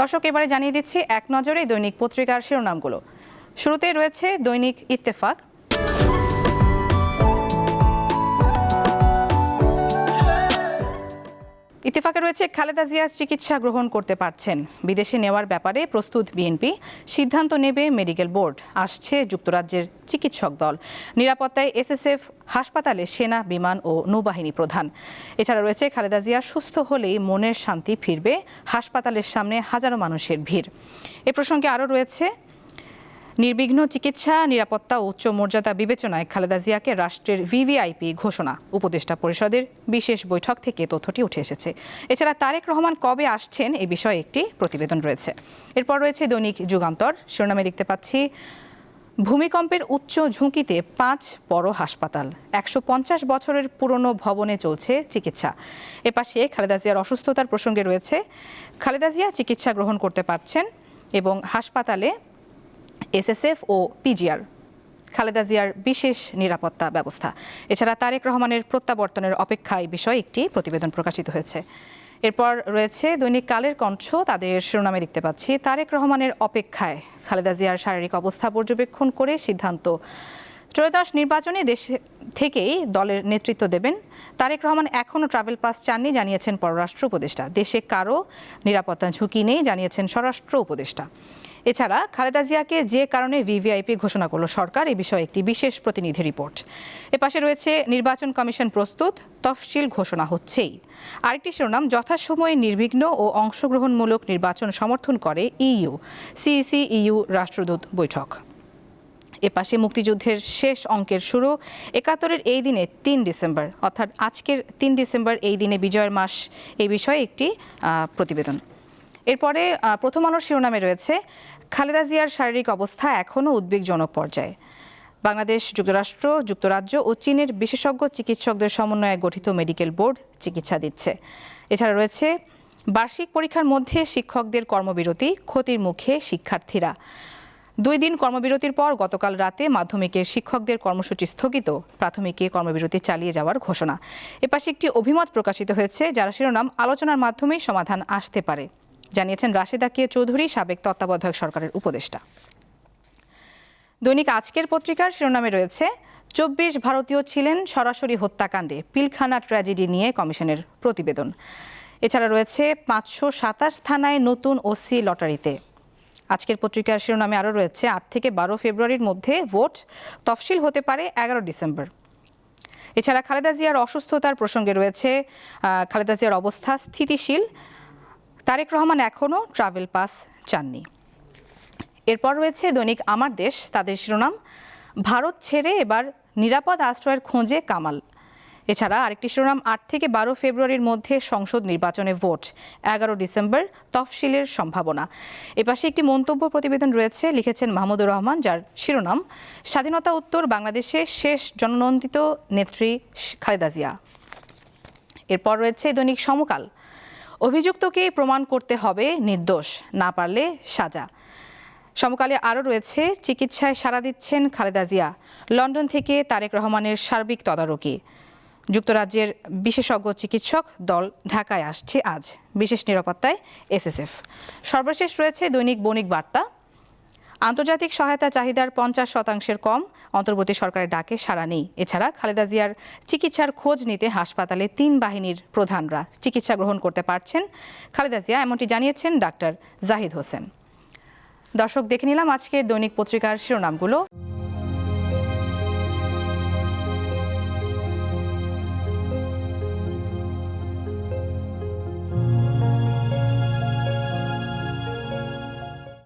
দর্শক এবারে জানিয়ে দিচ্ছি এক নজরে দৈনিক পত্রিকার শিরোনামগুলো। শুরুতে রয়েছে দৈনিক ইত্তেফাক। ইত্তেফাকে রয়েছে খালেদা জিয়া চিকিৎসা গ্রহণ করতে পারছেন। বিদেশে নেওয়ার ব্যাপারে প্রস্তুত বিএনপি। সিদ্ধান্ত নেবে মেডিকেল বোর্ড। আসছে যুক্তরাজ্যের চিকিৎসক দল। নিরাপত্তায় এসএসএফ, হাসপাতালে সেনা, বিমান ও নৌবাহিনী প্রধান। এছাড়া রয়েছে খালেদা জিয়া সুস্থ হলেই মনের শান্তি ফিরবে। হাসপাতালের সামনে হাজারো মানুষের ভিড়। এ প্রসঙ্গে আরও রয়েছে নির্বিঘ্ন চিকিৎসা, নিরাপত্তা, উচ্চ মর্যাদা বিবেচনায় খালেদা জিয়াকে রাষ্ট্রের ভিভিআইপি ঘোষণা। উপদেষ্টা পরিষদের বিশেষ বৈঠক থেকে তথ্যটি উঠে এসেছে। এছাড়া তারেক রহমান কবে আসছেন এ বিষয়ে একটি প্রতিবেদন রয়েছে। এরপর রয়েছে দৈনিক যুগান্তর। শিরোনামে দেখতে পাচ্ছি, ভূমিকম্পের উচ্চ ঝুঁকিতে পাঁচ বড় হাসপাতাল। একশো পঞ্চাশ বছরের পুরনো ভবনে চলছে চিকিৎসা। এপাশে খালেদা জিয়ার অসুস্থতার প্রসঙ্গে রয়েছে, খালেদা জিয়া চিকিৎসা গ্রহণ করতে পারছেন এবং হাসপাতালে এসএসএফ ও পিজিআর খালেদা জিয়ার বিশেষ নিরাপত্তা ব্যবস্থা। এছাড়া তারেক রহমানের প্রত্যাবর্তনের অপেক্ষায় বিষয়ে একটি প্রতিবেদন প্রকাশিত হয়েছে। এরপর রয়েছে দৈনিক কালের কণ্ঠ, তাদের শিরোনামে দেখতে পাচ্ছি। তারেক রহমানের অপেক্ষায় খালেদা জিয়ার শারীরিক অবস্থা পর্যবেক্ষণ করে সিদ্ধান্ত। ত্রয়োদশ নির্বাচনে দেশ থেকেই দলের নেতৃত্ব দেবেন। তারেক রহমান এখনও ট্রাভেল পাস চাননি, জানিয়েছেন পররাষ্ট্র উপদেষ্টা। দেশে কারও নিরাপত্তা ঝুঁকি নেই, জানিয়েছেন স্বরাষ্ট্র উপদেষ্টা। এছাড়া খালেদা জিয়াকে যে কারণে ভিভিআইপি ঘোষণা করল সরকার, এ বিষয়ে একটি বিশেষ প্রতিনিধি রিপোর্ট। এপাশে রয়েছে নির্বাচন কমিশন প্রস্তুত, তফসিল ঘোষণা হচ্ছেই। আরেকটি শিরোনাম, যথাসময়ে নির্বিঘ্ন ও অংশগ্রহণমূলক নির্বাচন সমর্থন করে ইইউ সিইসি ইইউ রাষ্ট্রদূত বৈঠক। এপাশে মুক্তিযুদ্ধের শেষ অঙ্কের শুরু, একাত্তরের এই দিনে তিন ডিসেম্বর, অর্থাৎ আজকের তিন ডিসেম্বর এই দিনে বিজয়ের মাস এই বিষয়ে একটি প্রতিবেদন। এরপরে প্রথম আলোর শিরোনামে রয়েছে, খালেদা জিয়ার শারীরিক অবস্থা এখনও উদ্বেগজনক পর্যায়ে। বাংলাদেশ যুক্তরাষ্ট্র, যুক্তরাজ্য ও চীনের বিশেষজ্ঞ চিকিৎসকদের সমন্বয়ে গঠিত মেডিকেল বোর্ড চিকিৎসা দিচ্ছে। এছাড়া রয়েছে, বার্ষিক পরীক্ষার মধ্যে শিক্ষকদের কর্মবিরতি, ক্ষতির মুখে শিক্ষার্থীরা। দুই দিন কর্মবিরতির পর গতকাল রাতে মাধ্যমিকের শিক্ষকদের কর্মসূচি স্থগিত, প্রাথমিকে কর্মবিরতি চালিয়ে যাওয়ার ঘোষণা। এপাশে একটি অভিমত প্রকাশিত হয়েছে, যার শিরোনাম, আলোচনার মাধ্যমেই সমাধান আসতে পারে। জানিয়েছেন রাশেদা কে চৌধুরী, সাবেক তত্ত্বাবধায়ক সরকারের উপদেষ্টা। দৈনিক আজকের পত্রিকার শিরোনামে রয়েছে, চব্বিশ ভারতীয় ছিলেন সরাসরি হত্যাকাণ্ডে, পিলখানা ট্র্যাজেডি নিয়ে কমিশনের প্রতিবেদন। এছাড়া রয়েছে, পাঁচশো সাতাশ থানায় নতুন ওসি লটারিতে। আজকের পত্রিকার শিরোনামে আরও রয়েছে, আট থেকে বারো ফেব্রুয়ারির মধ্যে ভোট তফসিল হতে পারে এগারো ডিসেম্বর। এছাড়া খালেদা জিয়ার অসুস্থতার প্রসঙ্গে রয়েছে খালেদা জিয়ার অবস্থা স্থিতিশীল। তারেক রহমান এখনও ট্রাভেল পাস চাননি। এরপর রয়েছে দৈনিক আমার দেশ, তাদের শিরোনাম, ভারত ছেড়ে এবার নিরাপদ আশ্রয়ের খোঁজে কামাল। এছাড়া আরেকটি শিরোনাম, আট থেকে বারো ফেব্রুয়ারির মধ্যে সংসদ নির্বাচনে ভোট, এগারো ডিসেম্বর তফসিলের সম্ভাবনা। এপাশে একটি মন্তব্য প্রতিবেদন রয়েছে, লিখেছেন মাহমুদুর রহমান, যার শিরোনাম, স্বাধীনতা উত্তর বাংলাদেশে শেষ জননন্দিত নেত্রী খালেদা জিয়া। এরপর রয়েছে দৈনিক সমকাল অভিযুক্তকে প্রমাণ করতে হবে নির্দোষ, না পারলে সাজা। সমকালে আরও রয়েছে, চিকিৎসায় সাড়া দিচ্ছেন খালেদা জিয়া, লন্ডন থেকে তারেক রহমানের সার্বিক তদারকি। যুক্তরাজ্যের বিশেষজ্ঞ চিকিৎসক দল ঢাকায় আসছে আজ, বিশেষ নিরাপত্তায় এসএসএফ। সর্বশেষ রয়েছে দৈনিক বণিক বার্তা। আন্তর্জাতিক সহায়তা চাহিদার পঞ্চাশ শতাংশের কম। অন্তর্বর্তী সরকারের ডাকে সাড়া নেই। এছাড়া খালেদা জিয়ার চিকিৎসার খোঁজ নিতে হাসপাতালে তিন বাহিনীর প্রধানরা চিকিৎসা গ্রহণ করতে পারছেন। খালেদা জিয়া এমনটি জানিয়েছেন ডাক্তার জাহিদ হোসেন। দর্শক, দেখে নিলাম আজকের দৈনিক পত্রিকার শিরোনামগুলো।